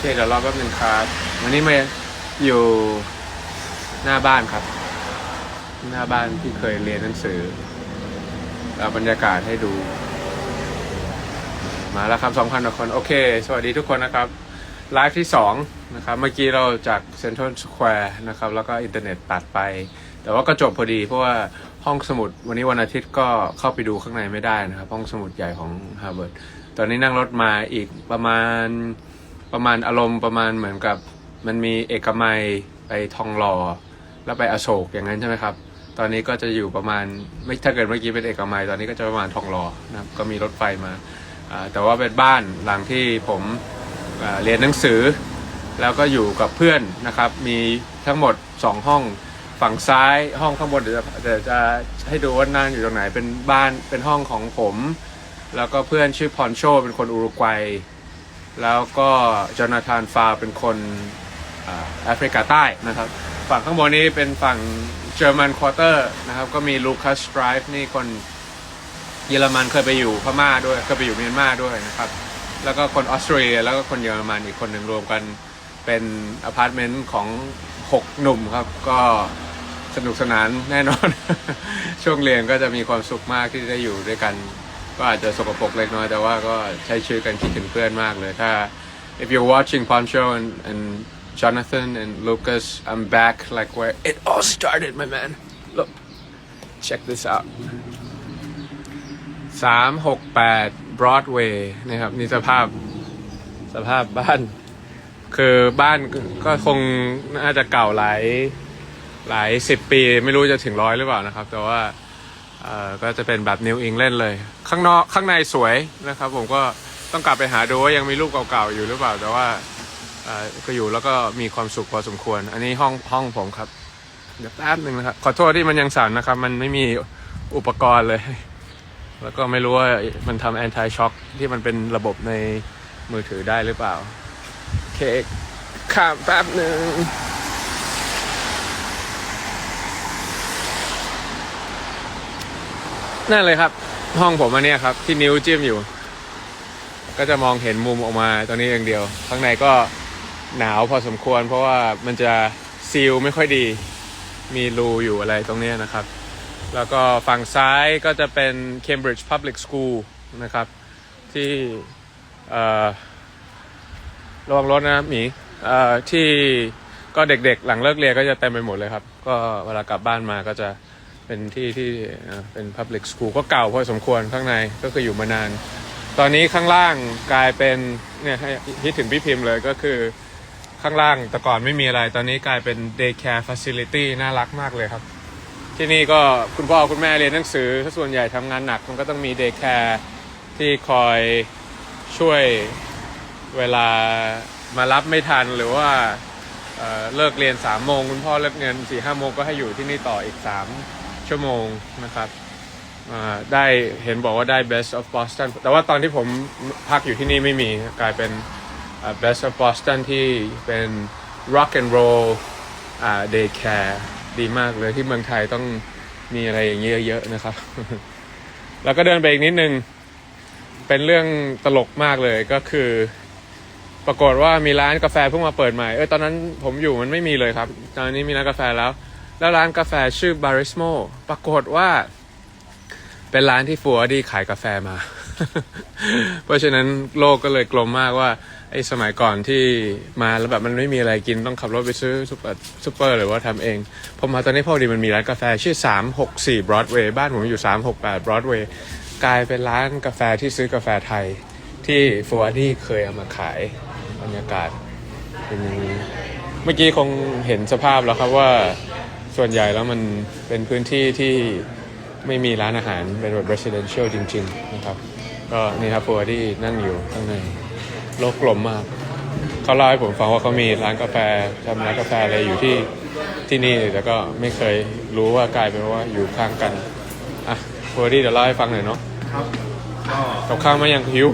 เคเดี๋ยวรอแป๊บนึงครับ วันนี้มาอยู่หน้าบ้านครับ หน้าบ้านที่เคยเรียนหนังสือเอาบรรยากาศให้ดู มาแล้วครับ2,000กว่าคน โอเค สวัสดีทุกคนนะครับ ไลฟ์ที่2นะครับ เมื่อกี้เราจากเซ็นทรัลสแควร์นะครับ แล้วก็อินเทอร์เน็ตตัดไป แต่ว่าก็จบพอดีเพราะว่าห้องสมุดวันนี้วันอาทิตย์ก็เข้าไปดูข้างในไม่ได้นะครับ ห้องสมุดใหญ่ของฮาร์วาร์ดตอนนี้นั่งรถมาอีกประมาณ ประมาณอารมณ์ประมาณเหมือนกับมันมีเอกมัยไปทองหล่อแล้วไปอโศกอย่างนั้นใช่ไหมครับ ตอนนี้ก็จะอยู่ประมาณไม่ถ้าเกิดเมื่อกี้เป็นเอกมัยตอนนี้ก็จะประมาณทองหล่อนะครับก็มีรถไฟมาแต่ว่าเป็นบ้านหลังที่ผมเรียนหนังสือ แล้วก็อยู่กับเพื่อนนะครับ มีทั้งหมด 2 ห้องฝั่งซ้ายห้องข้างบนเดี๋ยวจะเดี๋ยวจะให้ดูว่านั่งอยู่ตรงไหนเป็นบ้านเป็นห้องของผม แล้วก็เพื่อนชื่อพอนโชเป็นคนอุรุกวัย แล้วก็จอนาธานฟาเป็นคนแอฟริกาใต้นะครับ ฝั่งข้างบนนี้เป็นฝั่งเยอร์มันควอเตอร์นะครับ ก็มีลูคัสสไตรฟ์นี่คนเยอรมันเคยไปอยู่พม่าด้วย เคยไปอยู่เมียนมาด้วยนะครับ แล้วก็คนออสเตรเลียแล้วก็คนเยอรมันอีกคนหนึ่งรวมกันเป็นอพาร์ตเมนต์ของ 6 หนุ่มครับ ก็สนุกสนานแน่นอน ช่วงเรียนก็จะมีความสุขมากที่ได้อยู่ด้วยกัน ก็อาจจะสกปรกเล็กน้อยแต่ว่าก็ใช้ชีวิตกันคิดถึงเพื่อนมากเลยถ้า if you're watching Poncho and, and Jonathan and Lucas I'm back like where it all started my man look check this out สามหกแปด Broadway นะครับนี่สภาพสภาพบ้าน คือบ้านก็คงน่าจะเก่าหลายหลายสิบปี ไม่รู้จะถึงร้อยหรือเปล่านะครับ แต่ว่า เอ่อก็จะเป็นแบบนิวอิงเล่นเลย ข้างนอกข้างในสวยนะครับ ผมก็ต้องกลับไปหาดูว่ายังมีรูปเก่าๆอยู่หรือเปล่า แต่ว่าเอ่อก็อยู่แล้วก็มีความสุขพอสมควร อันนี้ห้องห้องผมครับ เดี๋ยวแป๊บหนึ่งนะครับ ขอโทษที่มันยังสั่นนะครับ มันไม่มีอุปกรณ์เลย แล้วก็ไม่รู้ว่ามันทำแอนตี้ช็อคที่มันเป็นระบบในมือถือได้หรือเปล่าโอเคข้ามแป๊บหนึ่ง นั่นเลยครับ ห้องผมอันเนี้ยครับ ที่นิ้วจิ้มอยู่ ก็จะมองเห็นมุมออกมาตรงนี้อย่างเดียว ข้างในก็หนาวพอสมควร เพราะว่ามันจะซีลไม่ค่อยดี มีรูอยู่อะไรตรงเนี้ยนะครับ แล้วก็ฝั่งซ้ายก็จะเป็น Cambridge Public School นะครับ ที่เอ่อระวังรถนะหมีที่ก็เด็กๆ หลังเลิกเรียนก็จะเต็มไปหมดเลยครับ ก็เวลากลับบ้านมาก็จะ เป็นที่ที่เป็น Public School ก็เก่าพอสมควรข้างในก็คืออยู่มานาน ตอนนี้ข้างล่างกลายเป็นเนี่ยให้คิดถึงพี่พิมพ์เลยก็คือข้างล่างแต่ก่อนไม่มีอะไร ตอนนี้กลายเป็น Daycare Facility น่ารักมากเลยครับ ที่นี่ก็คุณพ่อคุณแม่เรียนหนังสือถ้าส่วนใหญ่ทำงานหนักมันก็ต้องมีเดย์แคร์ที่คอยช่วยเวลามารับไม่ทันหรือว่าเเลิกเรียน3ามโมงคุณพ่อเลิกเรียน4ี่ห้าโมงก็ให้อยู่ที่นี่ต่ออีก3 ชั่วโมงนะครับได้เห็นบอกว่าได้ best of Boston แต่ว่าตอนที่ผมพักอยู่ที่นี่ไม่มีกลายเป็น best of Boston ที่เป็น rock and roll day care ดีมากเลยที่เมืองไทยต้องมีอะไรอย่างเงี้ยเยอะๆนะครับ แล้วก็เดินไปอีกนิดนึง เป็นเรื่องตลกมากเลยก็คือ ปรากฏว่ามีร้านกาแฟเพิ่งมาเปิดใหม่ เออตอนนั้นผมอยู่มันไม่มีเลยครับ ตอนนี้มีร้านกาแฟแล้ว แล้วร้านกาแฟชื่อบาริสโมปรากฏว่า เป็นร้านที่ฟัวดีขายกาแฟมา เพราะฉะนั้นโลกก็เลยกลมมากว่าไอ้สมัยก่อนที่มาแล้วแบบมันไม่มีอะไรกินต้องขับรถไปซื้อซุปเปอร์ซุปเปอร์หรือว่าทำเองพอมาตอนนี้พอดีมันมีร้านกาแฟชื่อ 364 Broadway บ้านผมอยู่ 368 Broadway กลายเป็นร้านกาแฟที่ซื้อกาแฟไทยที่ฟัวดี้เคยเอามาขายบรรยากาศเป็นเมื่อกี้คงเห็นสภาพแล้วครับว่า ส่วนใหญ่แล้วมันเป็นพื้นที่ที่ไม่มีร้านอาหารเป็นแบบ residential จริง ๆ นะครับ ก็นี่ครับฟัวดี้นั่งอยู่ข้างในโลกกลมมาก เขาเล่าให้ผมฟังว่าเขามีร้านกาแฟทำร้านกาแฟอะไรอยู่ที่ที่นี่แต่ก็ไม่เคยรู้ว่ากลายเป็นว่าอยู่ข้างกันอะโฟดี้เดี๋ยวเล่าให้ฟังหน่อยเนาะครับก็กับข้าวมายังหิว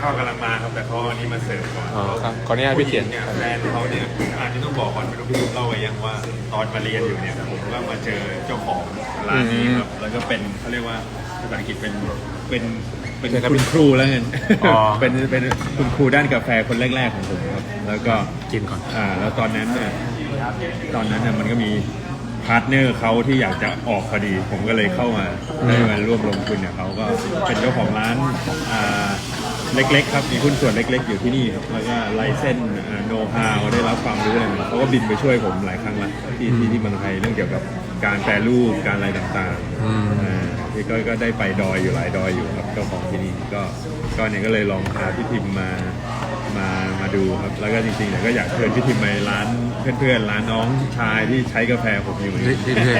ข้าวกำลังมาครับแต่เขาเอาอันนี้มาเสิร์ฟก่อนอ๋อครับขออนุญาตพี่เขียนเนี่ยแฟนเขาเนี่ยอันนี้ต้องบอกก่อนไม่รู้พี่ลุงเล่าไว้ยังว่าตอนมาเรียนอยู่เนี่ยผมก็มาเจอเจ้าของร้านนี้ครับแล้วก็เป็นเขาเรียกว่าภาษาอังกฤษเป็นเป็นเป็นคุณครูแล้วเงินอ๋อ เป็นเป็นคุณครูด้านกาแฟคนแรก ๆของผมครับ แล้วก็ กินก่อน อ่าแล้วตอนนั้นเนี่ยตอนนั้นเนี่ยมันก็มีพาร์ทเนอร์เขาที่อยากจะออกพอดี ผมก็เลยเข้ามาได้มาร่วมลงทุนเนี่ยเขาก็เป็นเจ้าของร้านอ่า เล็กๆ ครับ มีหุ้นส่วนเล็กๆ อยู่ที่นี่ครับแล้วก็ไลเซนโน้ตฮาวได้รับความรู้อะไรมาเขาก็บินไปช่วยผมหลายครั้งละที่ที่ที่เมืองไทยเรื่องเกี่ยวกับการแปรรูปการอะไรต่างๆอืมอ่าที่ก็ก็ได้ไปดอยอยู่หลายดอยอยู่ครับเจ้าของที่นี่ก็ก็เนี่ยก็เลยลองพาพี่พิมมามามาดูครับแล้วก็จริงๆเนี่ยก็อยากเชิญพี่พิมไปร้านเพื่อนๆร้านน้องชายที่ใช้กาแฟผมอยู่นี่นี่นี่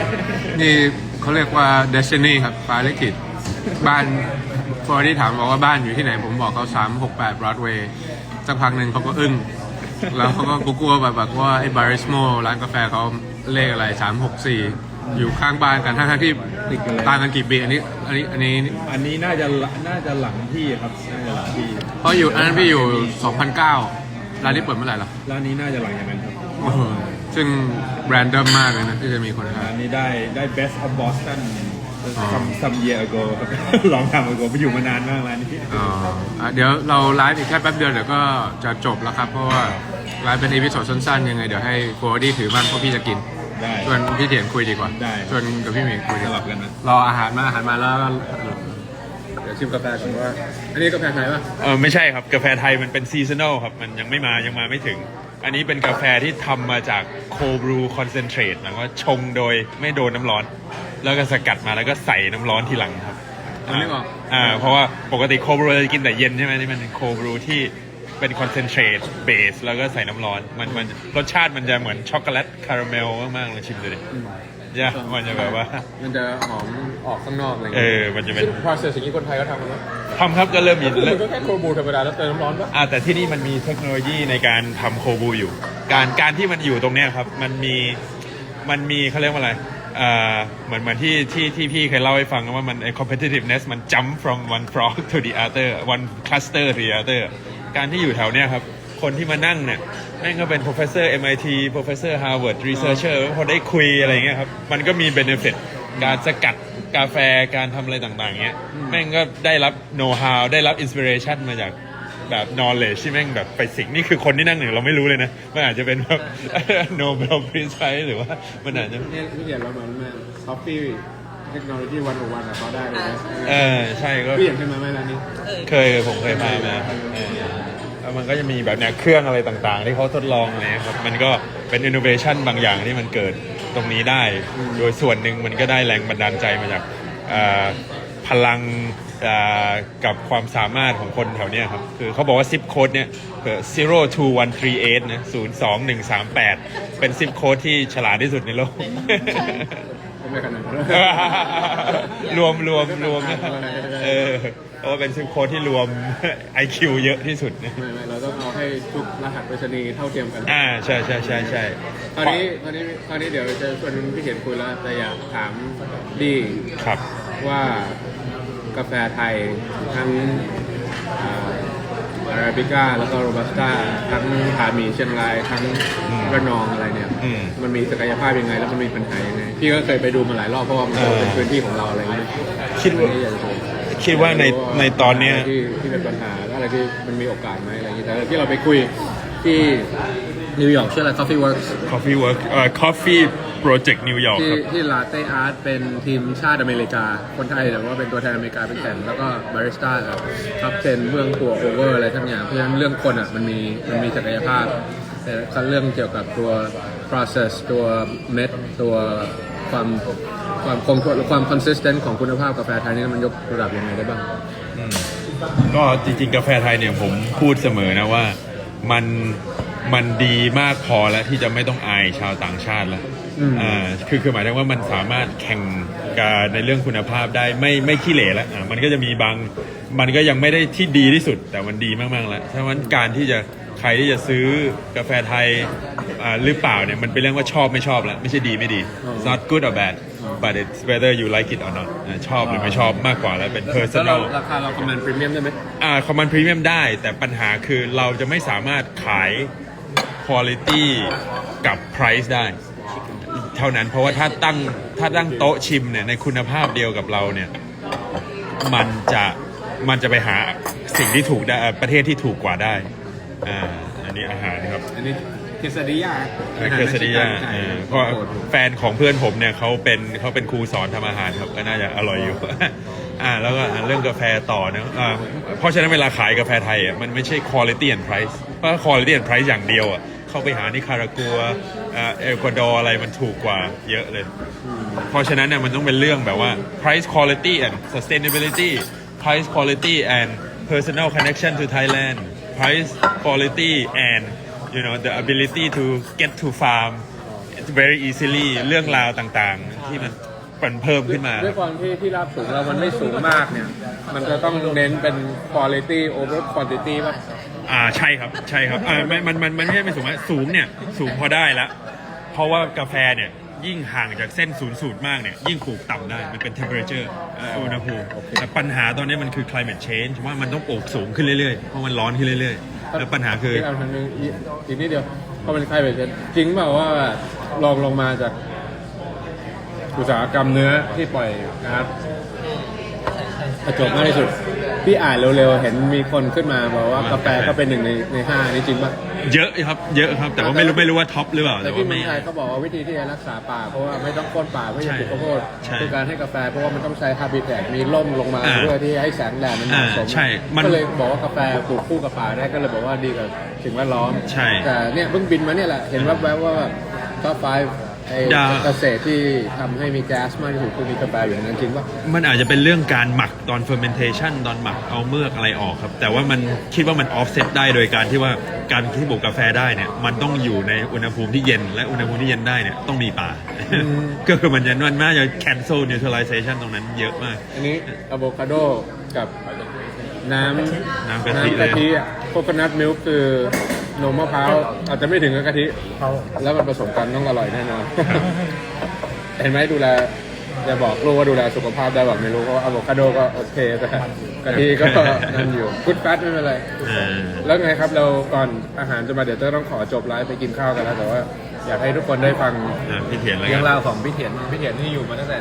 นี่เขาเรียกว่า destiny ครับฟ้าลิขิตบ้าน ฟอร์ที่ถามบอกว่าบ้านอยู่ที่ไหน ผมบอกเขา368 Broadway สักพักหนึ่งเขาก็อึ้ง แล้วเขาก็กลัวๆแบบแบบว่าไอ้บาริสโมร้านกาแฟเขาเลขอะไร364อยู่ข้างบ้านกันทั้งๆที่ติดกันเลยต่างกันกี่ปีอันนี้ อันนี้อันนี้อันนี้น่าจะน่าจะหลังพี่ครับน่าจะหลังพี่เพราะอยู่อันนั้นพี่อยู่ 2009 ร้านนี้เปิดเมื่อไหร่ล่ะร้านนี้น่าจะหลังอย่างนั้นครับโอ้โหซึ่งแบรนด์เดิมมากเลยนะที่จะมีคนทาร้านนนี้ได้ได้ best of Boston some some year ago ครับลองทำ ago ไปอยู่มานานมากร้านนี้อ๋ออะเดี๋ยวเราไลฟ์อีกแค่แป๊บเดียวเดี๋ยวก็จะจบแล้วครับ เพราะว่าไลฟ์เป็นอีพิโซดสั้นๆยังไงเดี๋ยวให้โฟร์ดี้ถือบ้างเพราะพี่จะกิน ได้ ชวนพี่เถียงคุยดีกว่า ได้ ชวนกับพี่หมีคุยดีสกลัว่าบกันนะ รออาหารมาอาหารมาแล้วก็เดี๋ยวชิมกาแฟก่อนว่า อันนี้กาแฟไทยป่ะเออไม่ใช่ครับกาแฟไทยมันเป็นซีซัน a ลครับ มันยังไม่มายังมาไม่ถึง อันนี้เป็นกาแฟที่ทำมาจากโคบรูคอนเซนเทรตหมายความว่าชงโดยไม่โดนน้ำร้อน แล้วก็สกัดมาแล้วก็ใส่น้ำร้อนทีหลังครับอันนี้ออก อ่าเพราะว่าปกติโคบรูเราจะกินแต่เย็นใช่ไหมนี่มันโคบรูที่เป็นคอนเซนเทรตเบสแล้วก็ใส่น้ำร้อนมันมันรสชาติมันจะเหมือนช็อกโกแลตคาราเมลมากๆลองชิมดูดิย่ามันจะแบบว่า มันจะหอมออกข้างนอกอะไรเอเงี้ยอมันจะเป็น ซึ่ง process อย่างนี้คนไทยก็ทำกันไหมทำครับก็เริ่มมีคือเริ่มัมนก็แค่โคบูธรรมดาแล้วเติมน้ำร้อนป่ะอ่าแต่ที่นี่มันมีเทคโนโลยีในการทำโคบูอยู่ การการที่มันอยู่ตรงเนี้ยครับ มันมีมันมีเขาเรียกว่าอะไรอ่า เหมือนเหมือนที่ที่ที่พี่เคยเล่าให้ฟังว่ามันไอ้ competitiveness มัน jump from one frog to the other one cluster to the other การที่อยู่แถวเนี้ยครับ คนที่มานั่งเนี่ยแม่งก็เป็น professor MIT professor Harvard researcher พอได้คุยอะไรเงี้ยครับ มันก็มี benefit การสกัดกาแฟการทำอะไรต่างๆเงี้ย แม่งก็ได้รับ know how ได้รับ inspiration มาจาก แบบ knowledge ที่แม่งแบบไปสิงนี่คือคนที่นั่งหนึ่งเราไม่รู้เลยนะ มันอาจจะเป็นแบบ Nobel Prize หรือว่ามันอาจจะเนี่ยพี่เขียนเราเหมือนแม่คอฟฟี่เทคโนโลยีวันอวันกับเขาได้เลยนะเออใช่ก็พี่เห็นใช่ไหมแม่ร้านนี้ เคยผมเคยพามาเออแล้วมันก็จะมีแบบเนี้ยเครื่องอะไรต่างๆ ที่เขาทดลองอะไรเงี้ยครับมันก็เป็น innovation บางอย่างที่มันเกิดตรงนี้ได้ โดยส่วนหนึ่งมันก็ได้แรงบันดาลใจมาจากอ่า พลังอ่ากับความสามารถของคนแถวเนี้ยครับ คือเขาบอกว่าซิปโค้ดเนี่ย0 2 1 3 8นะ0 2 1 3 8เป็นซิปโค้ดที่ฉลาดที่สุดในโลกผมไม่ขนาดนั้นรวมรวมรวมนะเออเพราะว่าเป็นซิปโค้ดที่รวม IQ เยอะที่สุดนะไม่ไม่เราต้องเอาให้ทุกรหัสไปรษณีย์เท่าเทียมกัน อ่าใช่ใช่ใช่ใช่คราวนี้คราวนี้คราวนี้เดี๋ยวจะชวนพี่เขียนคุยแล้วแต่อยากถามดีครับว่า กาแฟไทย ทั้งอาราบิก้าแล้วก็โรบัสต้าทั้งผาหมีเชียงรายทั้งระนองอะไรเนี่ย อืม มันมีศักยภาพยังไง แล้วมันมีปัญหายังไง พี่ก็เคยไปดูมาหลายรอบเพราะว่ามันเออเป็นพื้นที่ของเราอะไรอย่างเงี้ยคิดว่า อันนี้อยากจะรู้คิดว่าในในตอนเนี้ย ที่ที่เป็นปัญหาแล้วอะไรที่มันมีโอกาสไหมอะไรอย่างเงี้ยแต่ที่เราไปคุยที่ นิวยอร์กชื่ออะไร Coffee Works Coffee Work เอ่อ Coffee Project New York ที่ครับ ที่ลาเต้อาร์ตเป็นทีมชาติอเมริกา คนไทยแต่ว่าเป็นตัวแทนอเมริกาเป็นแข่งแล้วก็บาริสต้าครับท็อป10เรื่องตัวโอเวอร์อะไรทั้งอย่างเพราะฉะนั้นเรื่องคนอะมันมีมันมีศักยภาพ แต่เรื่องเกี่ยวกับตัว process ตัวเม็ดตัวความความคงทนความ consistent ของคุณภาพกาแฟไทยนี่มันยกระดับยังไงได้บ้าง ก็จริงๆ กาแฟไทยเนี่ยผมพูดเสมอนะว่า มัน มันดีมากพอแล้วที่จะไม่ต้องอายชาวต่างชาติแล้วอืมอ่าคือคือหมายถึงว่ามันสามารถแข่งกับในเรื่องคุณภาพได้ไม่ไม่ขี้เหร่แล้วอ่ามันก็จะมีบางมันก็ยังไม่ได้ที่ดีที่สุด แต่มันดีมากๆแล้วฉะนั้นการที่จะใครที่จะซื้อกาแฟไทยอ่าหรือเปล่าเนี่ยมันเป็นเรื่องว่าชอบไม่ชอบแล้วไม่ใช่ดีไม่ดี It's not good or bad but it's whether you like it or not อ่าชอบหรือไม่ชอบมากกว่าแล้วเป็น แล้วเรา personal ราคาเราคอมเมนต์พรีเมียมได้ไหม อ่าคอมมานด์พรีเมียมได้ แต่ปัญหาคือเราจะไม่สามารถขาย คุณ i t y กับ price ได้ เท่านั้นเพราะว่าถ้าตั้งถ้าตั้งโต๊ะชิมเนี่ยในคุณภาพเดียวกับเราเนี่ยมันจะมันจะไปหาสิ่งที่ถูกได้เอ่อประเทศที่ถูกกว่าได้อ่าอันนี้อาหารครับอันนี้เคสดิยาเคสดิยาเออเพราะแฟนของเพื่อนผมเนี่ยเขาเป็นเขาเป็นครูสอนทำอาหารครับก็น่าจะอร่อยอยู่อ่าแล้วก็อ่าเรื่องกาแฟต่อนะอ่าเพราะฉะนั้นเวลาขายกาแฟไทยอะมันไม่ใช่ quality and price เพราะ quality and price อย่างเดียวอะ เข้าไปหานิคารากัวอ่าเอลกวาดอร์อะไรมันถูกกว่าเยอะเลย เพราะฉะนั้นเนี่ยมันต้องเป็นเรื่องแบบว่า price quality and sustainability price quality and personal connection to Thailand price quality and you know the ability to get to farm very easily เรื่องราวต่างๆ ที่มันมันเพิ่มขึ้นมาด้วยความที่ที่ราบสูงเรามันไม่สูงมากเนี่ย มันจะต้องเน้นเป็น quality over quantity ป่ะ อ่าใช่ครับใช่ครับอ่ามันมันมันมันไม่ใช่ไม่สูงนะสูงเนี่ยสูงพอได้แล้วเพราะว่ากาแฟเนี่ยยิ่งห่างจากเส้นศูนย์สูตรมากเนี่ยยิ่งปลูกต่ำได้ มันเป็น temperature เอ่ออุณหภูมิแต่ปัญหาตอนนี้มันคือ climate change ว่ามันต้องปลูกสูงขึ้นเรื่อยๆ เพราะมันร้อนขึ้นเรื่อยๆ แล้วปัญหาคือที่เอาทางนึงอีกอีกนิดเดียวเพราะมันใครแบบจริงเปล่าว่าลองลงมาจาก อุตสาหกรรมเนื้อที่ปล่อยนะครับประจบมากที่สุด พี่อ่านเร็วๆ เห็นมีคนขึ้นมาบอกว่ากาแฟก็เป็นหนึ่งในในห้านี่จริงป่ะเยอะครับ เยอะครับ แต่ว่าไม่รู้ไม่รู้ว่าท็อปหรือเปล่าแต่แต่ที่ว่าเมืไม่ องไทยเขาบอกว่าวิธีที่จะรักษาป่า เพราะว่าไม่ต้องโค่นป่าเพื่อจะปลูกข้าวโพดใช่คือการให้กาแฟเพราะว่ามันต้องใช้ฮาบิแตกมีร่มลงมาอ่าเพื่อที่ให้แสงแดดมันเหมาะสมอ่าใช่มันก็เลยบอกว่ากาแฟปลูกคู่กับป่าได้ก็เลยบอกว่าดีกับสิ่งแวดล้อมใช่แต่เนี่ยเพิ่งบินมาเนี่ยแหละเห็นแวบๆว่าท็อปไฟ ไอ้ดาวเกษตรที่ทำให้มีแก๊สมากที่สุดคือมีกาแฟอยู่ในนั้นจริงป่ะมันอาจจะเป็นเรื่องการหมักตอน fermentation ตอนหมักเอาเมือกอะไรออกครับ แต่ว่ามันคิดว่ามัน offset ได้โดยการที่ว่าการที่ปลูกกาแฟได้เนี่ยมันต้องอยู่ในอุณหภูมิที่เย็น และอุณหภูมิที่เย็นได้เนี่ยต้องมีป่า ก็คือมันจะมันน่าจะ cancel neutralization ตรงนั้นเยอะมาก อันนี้อะโวคาโดกับน้ำน้ำกะทิเลยกะทิอะโคโคนัทมิลค์คือ นมมะพร้าวอาจจะไม่ถึงกับกะทิแล้วมันผสมกันต้องอร่อยแน่นอน เห็นไหมดูแลจะบอกลูกว่าดูแลสุขภาพได้แบบไม่รู้เพราะอะโวคาโดก็โอเคแต่กะทิก็นั่นอยู่กุดแฟตไม่เป็นไรเออแล้วไงครับเราก่อนอาหารจะมาเดี๋ยวเต้ต้องขอจบไลฟ์ไปกินข้าวกันแล้วแต่ว่า อยากให้ทุกคนได้ฟังอะพี่เถียนแล้วเรื่กัอนงราวของพี่เถียนพี่เถียนที่อยู่มาตั้งแต่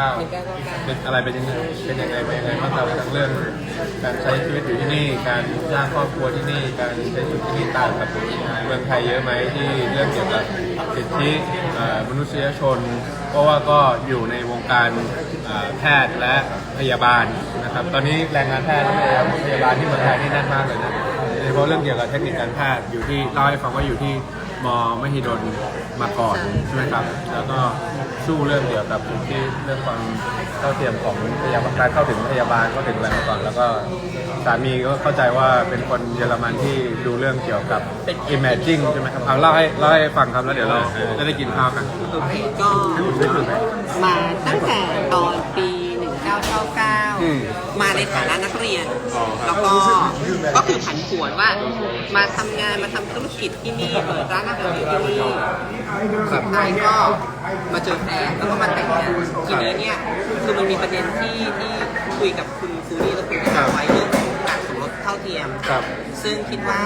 1999 เป็นอะไรเป็นยังไงเป็นยังไงเป็นยังไงบ้างครับทั้งเรื่องการใช้ชีวิตอยู่ที่นี่ การสร้างครอบครัวที่นี่ การใช้ชีวิตที่นี่ต่างกับเมืองไทยเยอะไหมที่เรื่องเกี่ยวกับสิทธิเอ่อมนุษยชน เพราะว่าก็อยู่ในวงการเอ่อแพทย์และพยาบาลนะครับ ตอนนี้แรงงานแพทย์และพยาบาลที่เมืองไทยนี่แน่นมากเลยนะโดยเฉพาะเรื่องเกี่ยวกับเทคนิคการแพทย์อยู่ที่เล่าให้ฟังว่าอยู่ที่ มมหิดลมาก่อนใช่ไหมครับ แล้วก็สู้เรื่องเกี่ยวกับสิทธิเรื่องความเท่าเทียมของพยาบาลการเข้าถึงพยาบาลเข้าถึงอะไรมาก่อน แล้วก็สามีก็เข้าใจว่าเป็นคนเยอรมันที่ดูเรื่องเกี่ยวกับ imaging ใช่ไหมครับเอาเล่าให้เล่าให้ฟังครับแล้วเดี๋ยวเราจะได้กินข้าวกันโอเคก็มาตั้งแต่ตอนปี 1999มาในฐานะนักเรียนแล้วก็ก็คือผันผวนว่า มาทำงานมาทำธุรกิจที่นี่เปิดร้านอาหารที่นี่สุดท้ายก็มาเจอแฟนแล้วก็มาแต่งงานทีนี้เนี่ยคือมันมีประเด็นที่ที่คุยกับคุณฟูนี่และคุณกระไว้เรื่องของการสมรสเท่าเทียม ครับ ซึ่งคิดว่า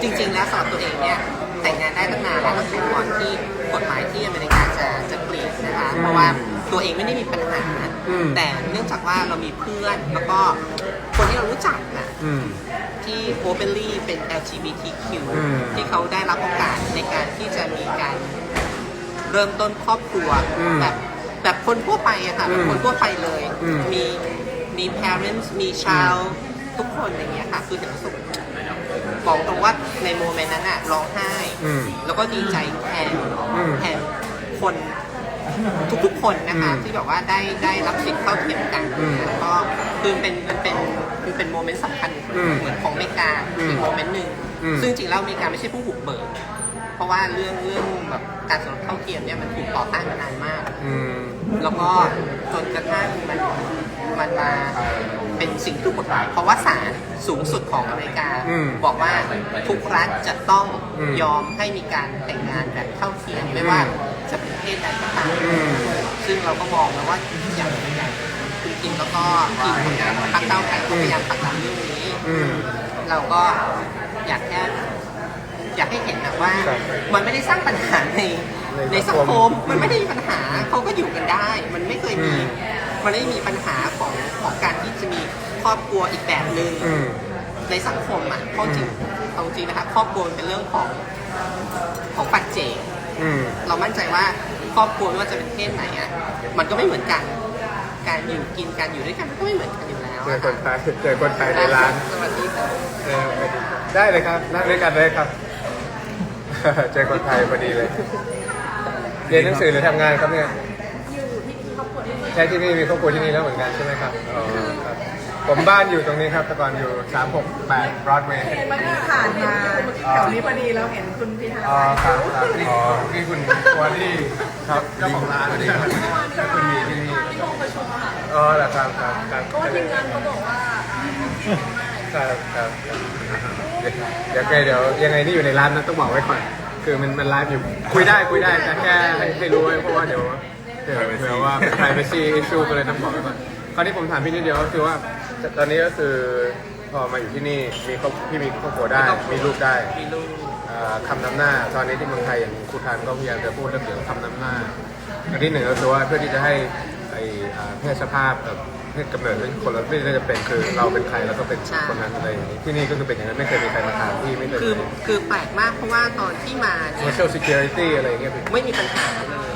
จริง ๆ แล้วสำหรับตัวเองเนี่ยแต่งงานได้ตั้งนานแล้วตั้งแต่ก่อนที่กฎหมายที่อเมริกาจะจะเปลี่ยนนะคะ เพราะว่า ตัวเองไม่ได้มีปัญหา อืม แต่เนื่องจากว่าเรามีเพื่อน แล้วก็คนที่เรารู้จักน่ะอืม ที่ openly เป็น LGBTQ อืมที่เขาได้รับโอกาสในการที่จะมีการเริ่มต้นครอบครัว อืมแบบแบบคนทั่วไปอะค่ะแบบคนทั่วไปเลย อืม มีมี parents มี child ทุกคนอย่างเงี้ยค่ะ คือเห็นรู้สึกบอกตรงว่าในโมเมนต์นั้นอะร้องไห้ อืม แล้วก็ดีใจแทนอืม แทนคน ทุกๆคนนะคะอืมที่แบบว่าได้ได้รับสิทธิ์เท่าเทียมกันอืมแล้วก็คือเป็นมันเป็นมันเป็นโมเมนต์สำคัญอืมเหมือนของอเมริกาอืมอีกโมเมนต์หนึ่งอืมซึ่งจริงแล้วอเมริกาไม่ใช่ผู้บุกเบิกเพราะว่าเรื่องเรื่องแบบการสมรสเท่าเทียมเนี่ยมันถูกต่อต้านมานานมากอืมแล้วก็จนกระทั่งมันมันมาเป็นสิ่งที่ถูกกฎหมายเพราะว่าศาลสูงสุดของอเมริกาอืมบอกว่าทุกรัฐจะต้องอืมยอมให้มีการแต่งงานแบบเท่าเทียมไม่ว่าจะ เป็นเพศใดก็ตามอืมซึ่งเราก็มองแล้วว่าอย่างอย่างคุณกินแล้วก็ทีมทำงานของพรรคเก้าวไกลก็พยายามผลักดันเรื่องนี้อืมเราก็อยากแค่อยากให้เห็นนะว่าครับมันไม่ได้สร้างปัญหาในในในสัสังงคคมมมันไม่ได้มีปัญหาเขาก็อยู่กันได้ มันไม่เคยมีอืมมันไม่ได้มีปัญหาของของการที่จะมีครอบครัวอีกแบบหนึ่งอืมในสังคมอะเพราะจริงเอาจริงนะคะครอบครัวมันเป็นเรื่องของของปัจเจกอืมเรามั่นใจว่า ครอบครัวไม่ว่าจะเป็นเพศไหนอะมันก็ไม่เหมือนกัน การอยู่กินการอยู่ด้วยกันมันก็ไม่เหมือนกันอยู่แล้วเจออะคนไทยเจอคนไทยในร้านสวัสดีค่ะเออได้เลยครับนั่งด้วยกันเลยครับ เจอคนไทยพอดีเลยเรียนหนังสือหรือทำงานครับเนี่ยใช่ที่นี่มีครอบครัวที่นี่แล้วเหมือนกันใช่ไหมครับอ๋อครับผมบ้านอยู่ตรงนี้ครับแต่ก่อนอยู่ 368 Broadway เห็นเมื่อกี้ผ่านมาแถวนี้พอดีแล้วเห็นคุณพิธาอ๋อครับครับอ๋อนี่คุณวอลลี่ ครับเจ้าของร้านสวัสดีครับคุณมีที่นี่อ๋อเหรอครับครับครับเพราะว่าทีมงานเขาบอกว่าครับครับเดี๋ยวเดี๋ยวเดี๋ยวยังไงนี่อยู่ในร้านนะต้องบอกไว้ก่อนคือมันมันไลฟ์อยู่คุยได้คุยได้แต่แค่ให้ให้รู้ไว้เพราะว่าเดี๋ยวเดี๋ยวเผื่อว่า privacy issue ก็เลยต้องบอกไว้ก่อนคราวนี้ผมถามพี่นิดเดียวก็คือว่าตอนนี้ก็คือพอมาอยู่ที่นี่มีครอบพี่มีครอบครัวได้มีลูกได้มีลูกเอ่อ คำนำหน้า ตอนนี้ที่เมืองไทยอย่างครูทานก็พยายามจะพูดเรื่องเกี่ยวกับคำนำหน้าอันที่หนึ่งก็คือว่าเพื่อที่จะให้ไอ้อ่าเพศสภาพกับเพศกำเนิดเป็นคนละไม่ได้จะเป็นคือเราเป็นใครแล้วก็เป็นคนนั้นอะไรอย่างนี้ที่นี่ก็คือเป็นอย่างนั้นไม่เคยมีใครมาถามพี่ไม่เคยคือมีคือแปลกมากเพราะว่าตอนที่มาเนี่ย social security อะไรอย่างเงี้ยพี่ไม่มีปัญหาเลย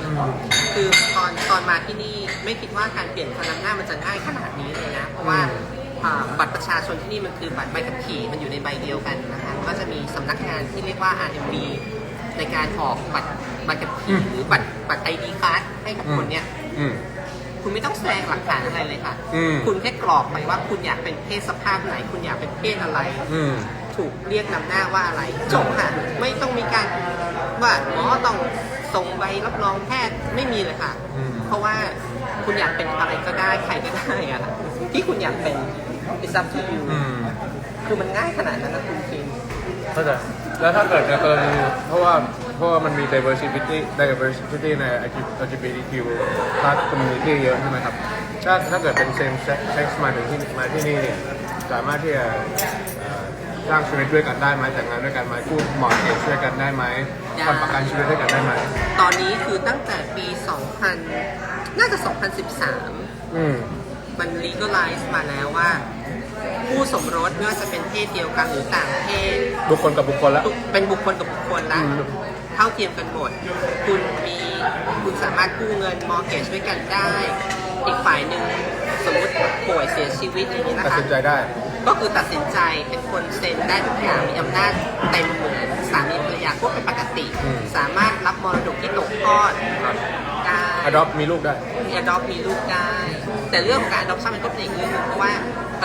คือตอนตอนมาที่นี่ไม่คิดว่าการเปลี่ยนคำนำหน้ามันจะง่ายขนาดนี้เลยนะ เพราะว่าอ่า บัตรประชาชนที่นี่มันคือบัตรใบขับขี่มันอยู่ในใบเดียวกันนะคะก็จะมีสำนักงานที่เรียกว่า RMB ในการออกบัตรบัตรขับขี่หรือบัตรบัตร ID card ให้กับคนเนี่ยอืมคุณไม่ต้องแสดงหลักฐานอะไรเลยค่ะอืมคุณแค่กรอกไปว่าคุณอยากเป็นเพศสภาพไหน คุณอยากเป็นเพศอะไรอืมถูกเรียกนำหน้าว่าอะไรจบค่ะ ไม่ต้องมีการว่าหมอต้องส่งใบรับรองแพทย์ไม่มีเลยค่ะอืมเพราะว่าคุณอยากเป็นอะไรก็ได้ใครก็ได้อะค่ะที่คุณอยากเป็น it's up to you อืมคือมันง่ายขนาดนั้นนะคุณคิงเข้าใจแล้วถ้าเกิดในกรณีเพราะว่าเพราะว่ามันมี diversity diversity ใน LGBTQ plus community เยอะใช่ไหมครับ ถ้าถ้าเกิดเป็น same sex sex มาถึงที่มาที่นี่เนี่ยสามารถที่จะเอ่อสร้างชีวิตด้วยกันได้ไหมแต่งงานด้วยกันไหมกู้หมอเอกช่วยกันได้ไหมทำประกันชีวิตด้วยกันได้ไหมตอนนี้คือตั้งแต่ปี 2000 น่าจะ 2013 อืม มัน legalize มาแล้วว่า ผู้สมรสไม่ว่าจะเป็นเพศเดียวกันหรือต่างเพศบุคคลกับบุคคลละทุกเป็นบุคคลกับบุคคลละอืม เท่าเทียมกันหมด คุณมีคุณสามารถกู้เงินมอ r เกจด้วยกันได้ อีกฝ่ายหนึ่งสมมติป่วยเสียชีวิตอย่างนี้นะตัดคะ สินใจได้ ก็คือตัดสินใจเป็นคนเซ็นได้ทุกอย่างมีอำนาจเต็มเหมือนสามีภรรยาก็เป็นปกติ อืม สามารถรับมรดกที่ตกทอด ได้ adopt มีลูกได้ มี adopt มีลูกได้ แต่เรื่องของการ adoption มันก็เป็นอีกเรื่องหนึงเพราะว่า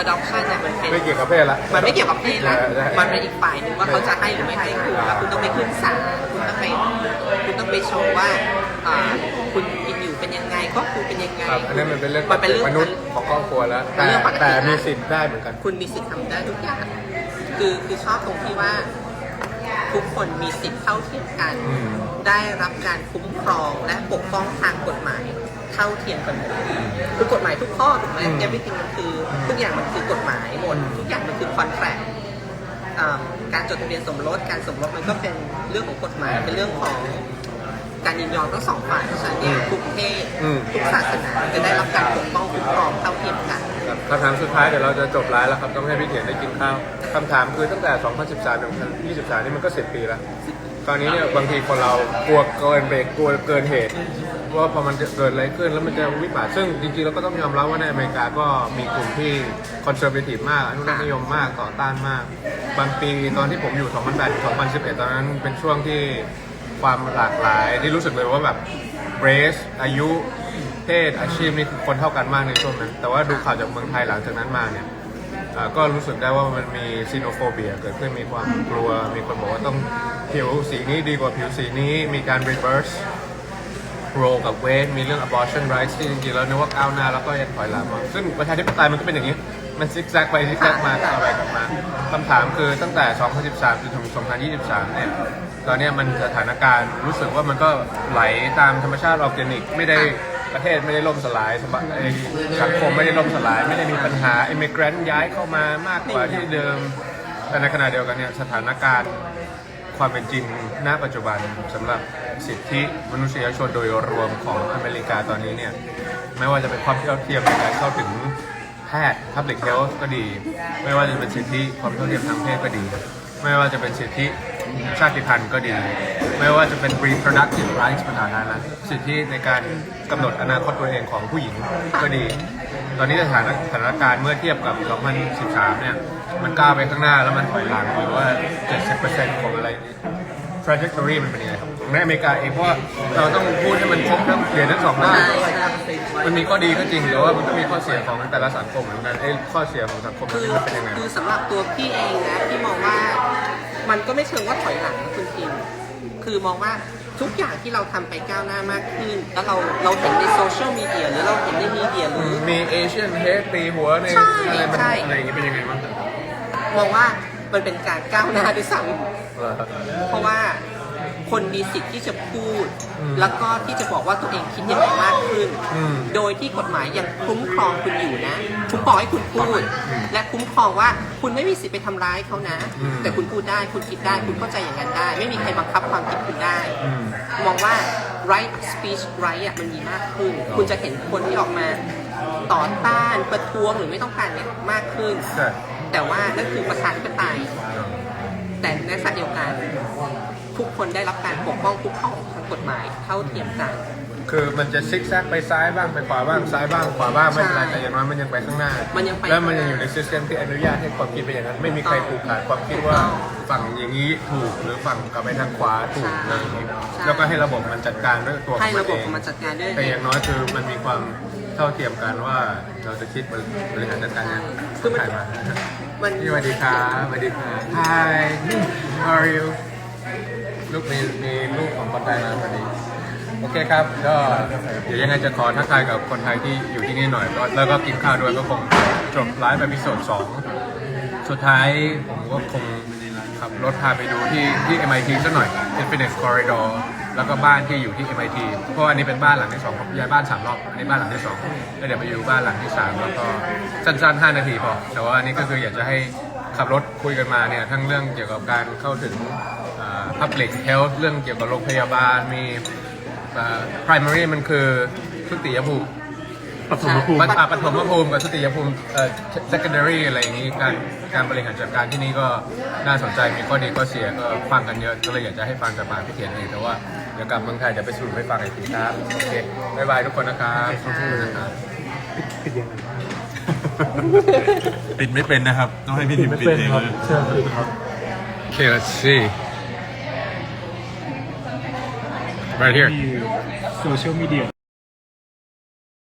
adoption เนี่ยมันเป็น ไม่เกี่ยวกับเพศละ มันไม่เกี่ยวกับเพศละใช่ใช่ มันเป็นอีกฝ่ายหนึ่งว่าเขาจะให้หรือไม่ให้คุณแล้วคุณต้องไปขึ้นศาล คุณต้องไปคุณต้องไปโชว์ว่าอ่าคุณกินอยู่เป็นยังไงครอบครัวเป็นยังไงครับอันนั้นมันเป็นเรื่องมันเป็นเรื่อง มนุษย์ของครอบครัวแล้วเป็นแต่เรื่องปกติ แต่นะมีสิทธิ์ได้เหมือนกัน คุณมีสิทธิ์ทำได้ทุกอย่าง คือคือชอบตรงที่ว่า ทุกคนมีสิทธิ์เท่าเทียมกันอืมได้รับการคุ้มครองและปกป้องทางกฎหมายเท่าเทียมกันหมดคือกฎหมายทุกข้อถูกไหมอืม everything มันคือทุกอย่างมันคือกฎหมายหมดอืมทุกอย่างมันคือคอนแทรคการจดทะเบียนสมรสการสมรสมันก็เป็นเรื่องของกฎหมายเป็นเรื่องของการยินยอมทั้งสองฝ่ายเพราะฉะนั้นเนี่ยทุกเพศอืมทุกศาสนาจะได้รับการปกำถามสุดท้ายเดี๋ยวเราจะจบไลฟ์แล้วครับต้องให้พี่เถียนได้กินข้าวคำถามคือตั้งแต่ 2013ถึง2023 นี่มันก็ 10 ปีแล้ว ตอนนี้เนี่ยบางทีคนเรากลัวเกินเบรกกลัวเกินเหตุว่าพอมันเกิดอะไรขึ้นแล้วมันจะวิบัติซึ่งจริงๆเราก็ต้องยอมรับว่าในอเมริกาก็มีกลุ่มที่คอนเซอร์เวทีฟมากอนุรักษ์นิยมมากต่อต้านมาก บางปีตอนที่ผมอยู่ 2008 2011 ตอนนั้นเป็นช่วงที่ความหลากหลายที่รู้สึกเลยว่าแบบเรสอายุ เพศอาชีพนี่คือคนเท่ากันมากในช่วงนั้น แต่ว่าดูข่าวจากเมืองไทยหลังจากนั้นมาเนี่ยก็รู้สึกได้ว่ามันมีซีโนโฟเบียเกิดขึ้นมีความกลัว มีคนบอกว่าต้องผิวสีนี้ดีกว่าผิวสีนี้ มีการ reverse role กับเวทมีเรื่อง abortion rights ที่จริงๆแล้วนึกว่าก้าวหน้าแล้วก็ยังถอยหลังมาซึ่งประชาธิปไตยมันก็เป็นอย่างนี้ มันซิกแซกไปซิกแซกมาก็อะไรกลับมาคำถามคือตั้งแต่ 2013จนถึง 2023 เนี่ย ตอนนี้มันสถานการณ์รู้สึกว่ามันก็ไหลตามธรรมชาติออร์แกนิก ไม่ได้ ประเทศไม่ได้ล่มสลายสบายเอ่อสังคมไม่ได้ล่มสลาย ไม่ได้มีปัญหาอิมิเกรนย้ายเข้ามามากกว่าที่เดิม แต่ในขณะเดียวกันเนี่ยสถานการณ์ความเป็นจริงณปัจจุบันสำหรับสิทธิมนุษยชนโดยรวมของอเมริกาตอนนี้เนี่ยไม่ว่าจะเป็นความเท่าเทียมในการเข้าถึงททย์ public health ก็ดี ไม่ว่าจะเป็นสิทธิความเท่าเทียมทางเพศก็ดี ไม่ว่าจะเป็นสิทธิ ชาติพันธุ์ก็ดี ไม่ว่าจะเป็น reproductive rights ปัญหานั้นสิทธิในการกำหนดอนาคตตัวเองของผู้หญิงก็ดี ตอนนี้สถานสถานการณ์เมื่อเทียบกับ 2013 เนี่ย มันก้าวไปข้างหน้าแล้วมันถอยหลังหรือว่า 70%ของอะไร trajectory มันเป็นยังไงครับในอเมริกาเองเพราะเราต้องพูดให้มันครบทั้งเหรียญทั้งสองด้านมันมีข้อดีก็จริงแต่ว่ามันก็มีข้อเสียของแต่ละสังคมเหมือนกันไอ้ข้อเสียของสังคมคือนี้มันเป็นยังไงคือสำหรับตัวพี่เองนะพี่มองว่า มันก็ไม่เชิงว่าถอยหลังนะคุณพิมคือมองว่าทุกอย่างที่เราทำไปก้าวหน้ามากขึ้น แล้วเราเราเห็นในโซเชียลมีเดียหรือเราเห็นในมีเดียหรือมีเอเชียนเฮดตีหัวในใช่อะไรมันใช่อะไรอย่างงี้เป็นยังไงบ้างครับมองว่ามันเป็นการก้าวหน้าด้วยซ้ำเออเพราะว่า คนมีสิทธิ์ที่จะพูดอืมแล้วก็ที่จะบอกว่าตัวเองคิดยังไงมากขึ้นอืมโดยที่กฎหมายยังคุ้มครองคุณอยู่นะ คุ้มครองให้คุณพูด และคุ้มครองว่าคุณไม่มีสิทธิ์ไปทำร้ายเขานะอืมแต่คุณพูดได้คุณคิดได้คุณเข้าใจอย่างนั้นได้ ไม่มีใครบังคับความคิดคุณได้อืมมองว่า right speech right อะมันมีมากขึ้น คุณจะเห็นคนที่ออกมาต่อต้านประท้วงหรือไม่ต้องการเนี่ยมากขึ้นใช่แต่ว่านั่นคือประชาธิปไตยแต่ในขณะเดียวกัน ทุกคนได้รับการปกป้องคุ้มครองทางกฎหมายเท่าเทียมกัน คือมันจะซิกแซกไปซ้ายบ้างไปขวาบ้างซ้ายบ้างขวาบ้างไม่เป็นไรใช่แต่อย่างน้อยมันยังไปข้างหน้า มันยังไปแล้วมันยังอยู่ในซิสเต็มที่อนุญาตให้ความคิดเป็นอย่างนั้น ไม่มีใครผูกขาดความคิดว่าฝั่งอย่างนี้ถูกหรือฝั่งกลับไปทางขวาถูกอะไรอย่างนี้แล้วก็ให้ระบบมันจัดการด้วยตัวขอให้งมัระนบเอบงมันจัดการด้วย แต่อย่างน้อยคือมันมีความเท่าเทียมกันว่าเราจะคิดบริหารจัดการยังไงคือมัน ถ่ายมา มันพี่สวัสดีครับสวัสดีครับ Hi how are you ลูกมีมีลูกของคนไทยมาพอดี โอเคครับ ก็เดี๋ยวยังไงจะขอทักทายกับคนไทยที่อยู่ที่นี่หน่อยก็แล้วก็กินข้าวด้วยก็คงจบไลฟ์แบบพิโซดสองสุดท้ายผมก็คงขับรถพาไปดูที่ที่ MIT สักหน่อย Infinite Corridor แล้วก็บ้านที่อยู่ที่ MIT เพราะอันนี้เป็นบ้านหลังที่สองผมย้ายบ้านสามรอบ อันนี้บ้านหลังที่สองแล้วเดี๋ยวไปอยู่บ้านหลังที่สามแล้วก็สั้นๆ 5 นาทีพอ แต่ว่าอันนี้ก็คืออยากจะให้ขับรถคุยกันมาเนี่ยทั้งเรื่องเกี่ยวกับการเข้าถึง public health เรื่องเกี่ยวกับโรงพยาบาลมีอ่า primary มันคือทุติยภูมิปฐมภูมิปฐปฐมภูมิกับทุติยภูมิเอ่อ secondary อะไรอย่างนี้การการบริหารจัดการที่นี่ก็น่าสนใจมีข้อดีข้อเสียก็ฟังกันเยอะก็เลยอยากจะให้ฟังจากปากพี่เทียนเองแต่ว่าเดี๋ยวกลับเมืองไทยเดี๋ยวไปสรุปให้ฟังอีกทีครับโอเคบ๊ายบายทุกคนนะครับสู้ๆนะครับปิดไม่เป็นนะครับ ต้องให้พี่ทิมปิดเองเลยโอเค let's see Right here. Social media.